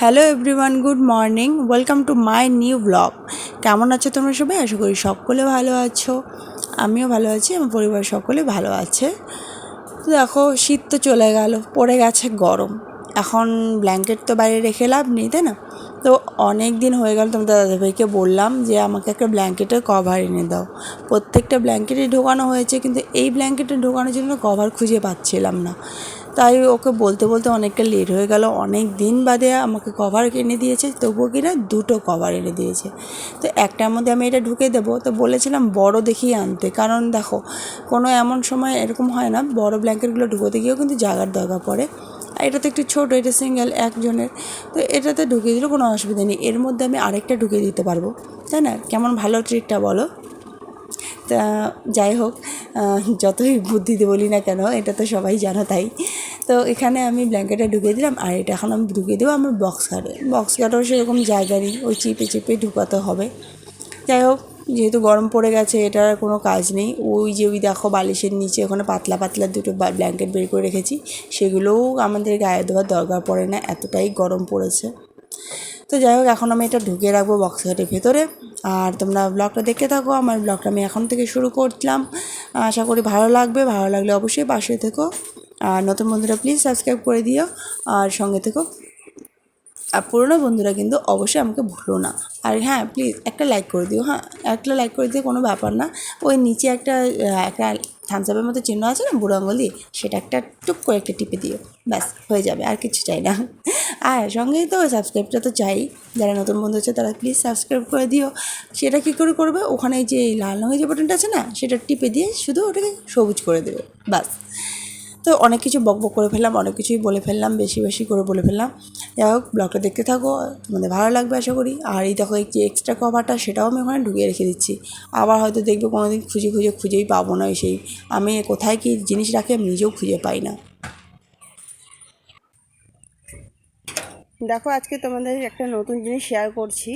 Hello everyone good morning welcome to my new blog কেমন আছো তোমরা সবাই? আশা করি সকলে ভালো আছো। আমিও ভালো আছি, আমার পরিবার সকলে ভালো আছে। তো দেখো, শীত তো চলে গেল, পড়ে গেছে গরম। এখন ব্ল্যাঙ্কেট তো বাইরে রেখে লাভ নেই, তাই না? তো অনেক দিন হয়ে গেল তোমার দাদাভাইকে বললাম যে, আমাকে একটা ব্ল্যাঙ্কেটের কভার এনে দাও। প্রত্যেকটা ব্ল্যাঙ্কেটে ঢোকানো হয়েছে, কিন্তু এই ব্ল্যাঙ্কেটে ঢোকানোর জন্য কভার খুঁজে পাচ্ছিলাম না। তাই ওকে বলতে বলতে অনেকটা লেট হয়ে গেল। অনেক দিন বাদে আমাকে কভার এনে দিয়েছে, তবুও কিনা দুটো কভার এনে দিয়েছে। তো একটার মধ্যে আমি এটা ঢুকে দেবো। তো বলেছিলাম বড় দেখেই আনতে। কারণ দেখো, কোনো এমন সময় এরকম হয় না, বড় ব্ল্যাঙ্কেটগুলো ঢুকোতে গিয়েও কিন্তু জায়গার দরকার পড়ে। এটা তো একটু ছোটো, এটা সিঙ্গেল একজনের। তো এটাতে ঢুকিয়ে দিলেও কোনো অসুবিধা নেই। এর মধ্যে আমি আরেকটা ঢুকিয়ে দিতে পারব। তাই না? কেমন ভালো ট্রিটটা বলো? তা যাই হোক যতই বুদ্ধিতে বলি না কেন, এটা তো সবাই জানো তাই। তো এখানে আমি ব্ল্যাঙ্কেটটা ঢুকিয়ে দিলাম, আর এটা এখন আমি ঢুকিয়ে দেবো আমার বক্স কাটে বক্স কাটেও সেরকম জায়গা নেই ওই চিপে চিপে ঢুকাতে হবে। যাই হোক, যেহেতু গরম পড়ে গেছে, এটার কোনো কাজ নেই। ওই যে ওই দেখো বালিশের নিচে ওখানে পাতলা পাতলা দুটো ব্ল্যাঙ্কেট বের করে রেখেছি। সেগুলোও আমাদের গায়ে দেওয়ার দরকার পড়ে না, এতটাই গরম পড়েছে। তো যাই হোক, এখন আমি এটা ঢুকিয়ে রাখব বক্স ভেতরে। আর তোমরা ব্লগটা দেখতে থাকো, আমার ব্লগটা আমি এখন থেকে শুরু করলাম। আশা করি ভালো লাগবে, ভালো লাগলে অবশ্যই পাশে থেকো। আর নতুন বন্ধুরা প্লিজ সাবস্ক্রাইব করে দিও। আর সঙ্গে থেকো। আর পুরোনো বন্ধুরা কিন্তু অবশ্যই আমাকে ভুলো না। আর হ্যাঁ প্লিজ একটা লাইক করে দিও হ্যাঁ একটা লাইক করে দিও, কোনো ব্যাপার না। ওই নিচে একটা একটা থামসাপের মতো চিহ্ন আছে না, বুড়ো আঙুল, সেটা একটা টুক করে একটা টিপে দিও, ব্যাস, হয়ে যাবে, আর কিছু চাই না। আর সঙ্গে তো সাবস্ক্রাইবটা তো চাই, যারা নতুন বন্ধু আছে তারা প্লিজ সাবস্ক্রাইব করে দিও। সেটা কী করে করবে? ওখানে যে লাল রঙের যে বাটনটা আছে না, সেটা টিপে দিয়ে শুধু ওটাকে সবুজ করে দেবে, ব্যাস। তো অনেক কিছু বক বক করে ফেললাম, অনেক কিছুই বলে ফেললাম, বেশি বেশি করে বলে ফেললাম। যাই হোক, ব্লগটা দেখতে থাকো, তোমাদের ভালো লাগবে আশা করি। আর এই দেখো এই যে এক্সট্রা কভারটা সেটাও আমি ওখানে ঢুকিয়ে রেখে দিচ্ছি। আবার হয়তো দেখবে কোনো দিন খুঁজে খুঁজে খুঁজেই পাবো না সেই। আমি কোথায় কি জিনিস রাখি আমি নিজেও খুঁজে পাই না। দেখো, আজকে তোমাদের একটা নতুন জিনিস শেয়ার করছি।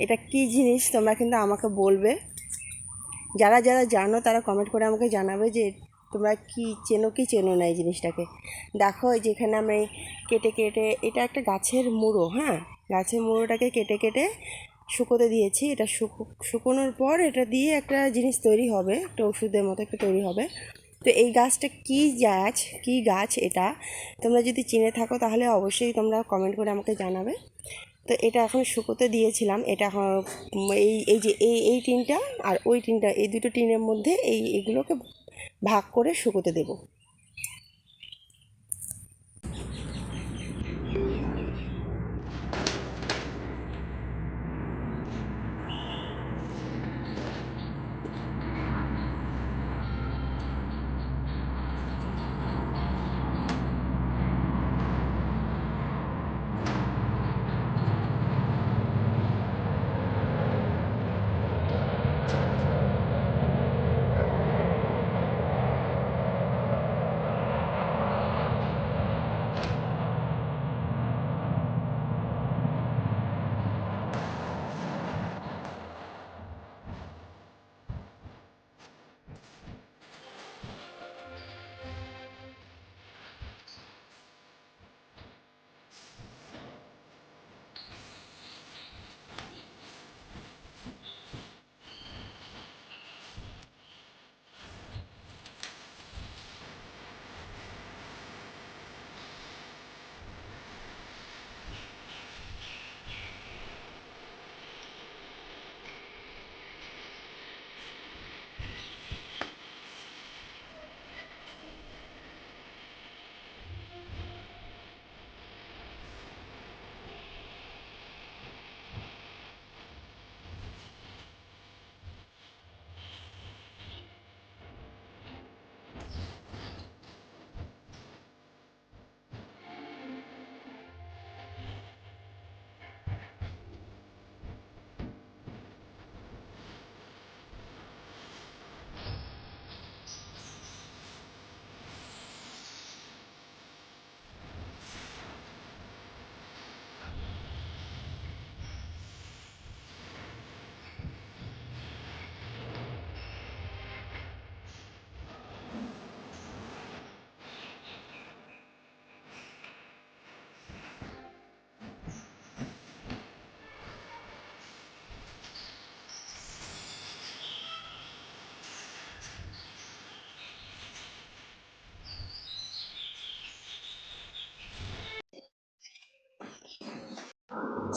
এটা কি জিনিস তোমরা কিন্তু আমাকে বলবে। যারা যারা জানো তারা কমেন্ট করে আমাকে জানাবে যে তোমরা কি চেনো কি চেনো না এই জিনিসটাকে? দেখো যেখানে আমি কেটে কেটে, এটা একটা গাছের মুড়ো হ্যাঁ? গাছের মুড়োটাকে কেটে কেটে শুকোতে দিয়েছি। এটা শুকো, শুকোনোর পর এটা দিয়ে একটা জিনিস তৈরি হবে, একটা ওষুধের মতো একটা তৈরি হবে। তো এই গাছটা কী গাছ কী গাছ এটা? তোমরা যদি চিনে থাকো তাহলে অবশ্যই তোমরা কমেন্ট করে আমাকে জানাবে। তো এটা এখন শুকোতে দিয়েছিলাম, এটা এই এই যে এই এই টিনটা আর ওই টিনটা, এই দুটো টিনের মধ্যে এই, এগুলোকে ভাগ করে শুকোতে দেবো।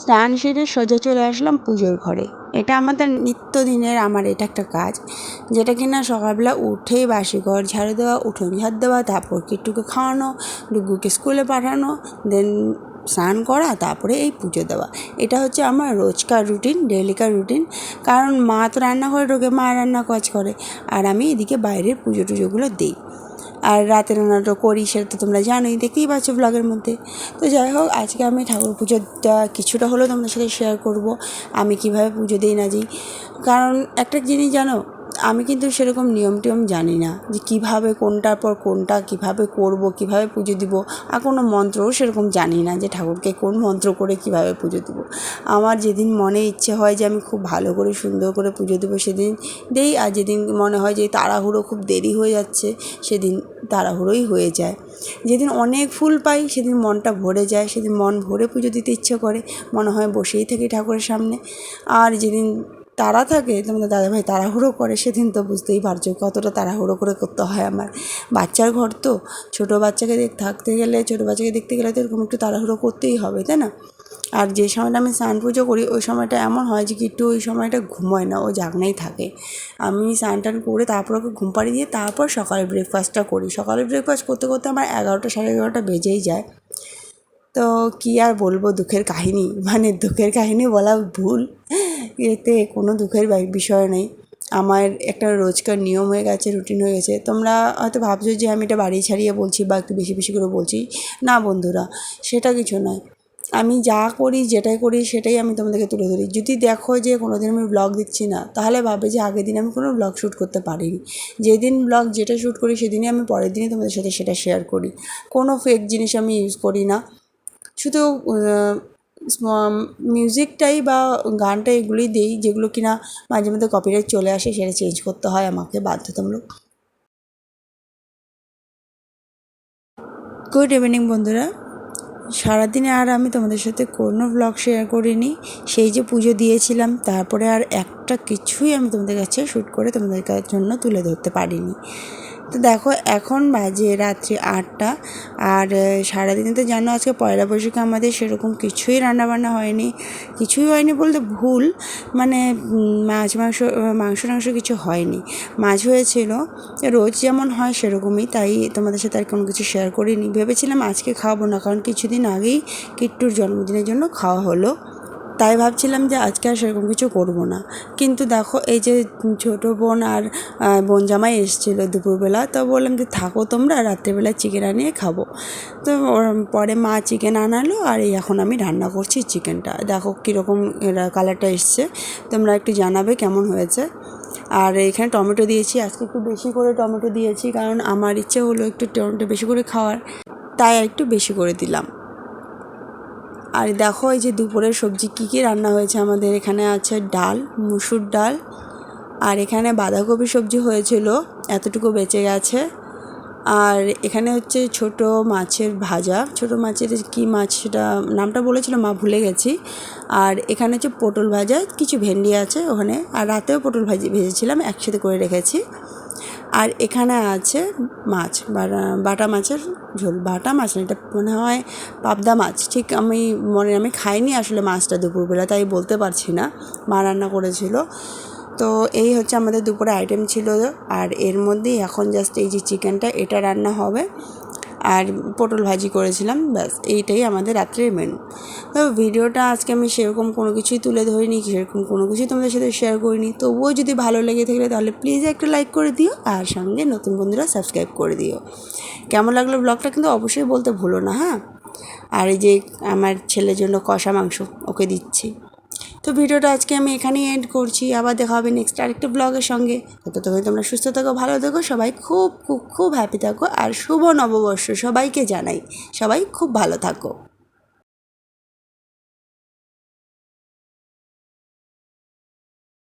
স্নান সেরে সোজা চলে আসলাম পুজোর ঘরে। এটা আমাদের নিত্যদিনের আমার এটা একটা কাজ, যেটা কিনা সকালবেলা উঠেই বাসি ঘর ঝাড়ু দেওয়া, উঠোন ঝাড় দেওয়া, তারপর কিট্টুকে খাওয়ানো ডুগুকে স্কুলে পাঠানো দেন স্নান করা, তারপরে এই পুজো দেওয়া। এটা হচ্ছে আমার রোজকার রুটিন ডেলিকার রুটিন। কারণ মা তো রান্নাঘরে ঢোকে, মা রান্না কাজ করে। আর আমি এদিকে বাইরের পুজো টুজোগুলো দিই। আর রাতে রান্নাটা করি, সেটা তো তোমরা জানোই, দেখতেই পাচ্ছ ব্লগের মধ্যে। তো যাই হোক, আজকে আমি ঠাকুর পুজোটা কিছুটা হলেও তোমাদের সাথে শেয়ার করব। আমি কীভাবে পুজো দিই না দিই। কারণ একটা জিনিস জানো আমি কিন্তু সেরকম নিয়ম টিয়ম জানি না যে কীভাবে কোনটার পর কোনটা, কীভাবে করব, কীভাবে পুজো দিব আর কোনো মন্ত্রও সেরকম জানি না যে ঠাকুরকে কোন মন্ত্র করে কীভাবে পুজো দেবো। আমার যেদিন মনে ইচ্ছে হয় যে আমি খুব ভালো করে সুন্দর করে পুজো দেবো সেদিন দেই আর যেদিন মনে হয় যে তাড়াহুড়ো খুব দেরি হয়ে যাচ্ছে সেদিন তাড়াহুড়োই হয়ে যায়। যেদিন অনেক ফুল পাই সেদিন মনটা ভরে যায়, সেদিন মন ভরে পুজো দিতে ইচ্ছে করে, মনে হয় বসেই থাকি ঠাকুরের সামনে। আর যেদিন তাড়া থাকে তোমাদের দাদাভাই তাড়াহুড়ো করে, সেদিন তো বুঝতেই পারছ কতটা তাড়াহুড়ো করে করতে হয় আমার। বাচ্চার ঘর তো, ছোটো বাচ্চাকে দেখ, থাকতে গেলে, ছোটো বাচ্চাকে দেখতে গেলে তো এরকম একটু তাড়াহুড়ো করতেই হবে, তাই না? আর যে সময়টা আমি স্নান পুজো করি, ওই সময়টা এমন হয় যে কি একটু ওই সময়টা ঘুমোয় না, ও জাগনাই থাকে। আমি স্নান টান করে তারপর ওকে ঘুম পাড়িয়ে দিয়ে তারপর সকালে ব্রেকফাস্টটা করি। সকালে ব্রেকফাস্ট করতে করতে আমার এগারোটা সাড়ে এগারোটা বেজেই যায়। তো কী আর বলব, দুঃখের কাহিনী। মানে দুঃখের কাহিনী বলা ভুল। এতে কোনো দুঃখের বিষয় নেই। আমার একটা রোজকার নিয়ম হয়ে গেছে রুটিন হয়ে গেছে। তোমরা হয়তো ভাবছ যে আমি এটা বাড়ি ছাড়িয়ে বলছি বা একটু বেশি বেশি করে বলছি। না বন্ধুরা, সেটা কিছু নয়। আমি যা করি, যেটাই করি, সেটাই আমি তোমাদেরকে তুলে ধরি। যদি দেখো যে কোনো দিন আমি ব্লগ দিচ্ছি না, তাহলে ভাবে যে আগের দিন আমি কোনো ব্লগ শ্যুট করতে পারিনি। যেদিন ব্লগ যেটা শ্যুট করি, সেদিনই আমি পরের দিনই তোমাদের সাথে সেটা শেয়ার করি। কোনো ফেক জিনিস আমি ইউজ করি না। শুধু মিউজিকটাই বা গানটা এগুলোই দিই, যেগুলো কিনা মাঝে মধ্যে কপিরাইট চলে আসে, সেটা চেঞ্জ করতে হয় আমাকে বাধ্যতামূলক। গুড ইভিনিং বন্ধুরা। সারাদিনে আর আমি তোমাদের সাথে কোনো ব্লগ শেয়ার করিনি। সেই যে পুজো দিয়েছিলাম, তারপরে আর একটা কিছুই আমি তোমাদের কাছে শ্যুট করে তোমাদের জন্য তুলে ধরতে পারিনি। তো দেখো, এখন বাজে রাত্রি আটটা আর সারাদিনে তো জানো আজকে পয়লা বৈশাখে আমাদের সেরকম কিছুই রান্নাবান্না হয়নি। কিছুই হয়নি বলতে ভুল মানে মাছ, মাংস মাংস, টাংস কিছু হয়নি। মাছ হয়েছিল, রোজ যেমন হয় সেরকমই, তাই তোমাদের সাথে আর কোনো কিছু শেয়ার করিনি। ভেবেছিলাম আজকে খাওয়াবো না, কারণ কিছুদিন আগেই কিট্টুর জন্মদিনের জন্য খাওয়া হলো। তাই ভাবছিলাম যে আজকে আর সেরকম কিছু করব না। কিন্তু দেখো, এই যে ছোটো বোন আর বোন জামাই এসেছিল দুপুরবেলা, তো বললাম যে থাকো তোমরা, রাত্রেবেলা চিকেন আনিয়ে খাব। তো পরে মা চিকেন আনালো আর এই এখন আমি রান্না করছি চিকেনটা দেখো কীরকম কালারটা এসছে, তোমরা একটু জানাবে কেমন হয়েছে। আর এখানে টমেটো দিয়েছি, আজকে একটু বেশি করে টমেটো দিয়েছি, কারণ আমার ইচ্ছে হলো একটু টমেটো বেশি করে খাওয়ার, তাই একটু বেশি করে দিলাম। আর দেখো এই যে দুপুরের সবজি কী কী রান্না হয়েছে আমাদের এখানে আছে ডাল, মুসুর ডাল, আর এখানে বাঁধাকপি সবজি হয়েছিল, এতটুকু বেঁচে গেছে। আর এখানে হচ্ছে ছোট মাছের ভাজা, ছোট মাছের কি মাছ সেটা নামটা বলেছিল মা ভুলে গেছি। আর এখানে হচ্ছে পটল ভাজা, কিছু ভেন্ডি আছে ওখানে, আর রাতেও পটল ভাজি ভেজেছিলাম, একসাথে করে রেখেছি। আর এখানে আছে মাছ, বাটা মাছের ঝোল। বাটা মাছ না, এটা মনে হয় পাবদা মাছ। ঠিক আমি মনে, আমি খাইনি আসলে মাছটা দুপুরবেলা, তাই বলতে পারছি না। মা রান্না করেছিল। তো এই হচ্ছে আমাদের দুপুরে আইটেম ছিল। আর এর মধ্যেই এখন জাস্ট এই যে চিকেনটা এটা রান্না হবে। আর পটল ভাজি করেছিলাম, ব্যাস, এইটাই আমাদের রাত্রের মেনু তো ভিডিওটা আজকে আমি সেরকম কোনো কিছুই তুলে ধরিনি, সেরকম কোনো কিছুই তোমাদের সাথে শেয়ার করিনি। তবুও যদি ভালো লেগে থাকলে তাহলে প্লিজ একটা লাইক করে দিও আর সঙ্গে নতুন বন্ধুরা সাবস্ক্রাইব করে দিও। কেমন লাগল ব্লগটা কিন্তু অবশ্যই বলতে ভুলো না হ্যাঁ? আর এই যে আমার ছেলের জন্য কষা মাংস ওকে দিচ্ছি। তো ভিডিওটা আজকে আমি এখানেই এন্ড করছি। আবার দেখা হবে নেক্সট আরেকটা ব্লগের সঙ্গে। ততক্ষণ তোমরা সুস্থ থাকো, ভালো থাকো, সবাই খুব খুব খুব হ্যাপি থাকো। আর শুভ নববর্ষ সবাইকে জানাই। সবাই খুব ভালো থাকো।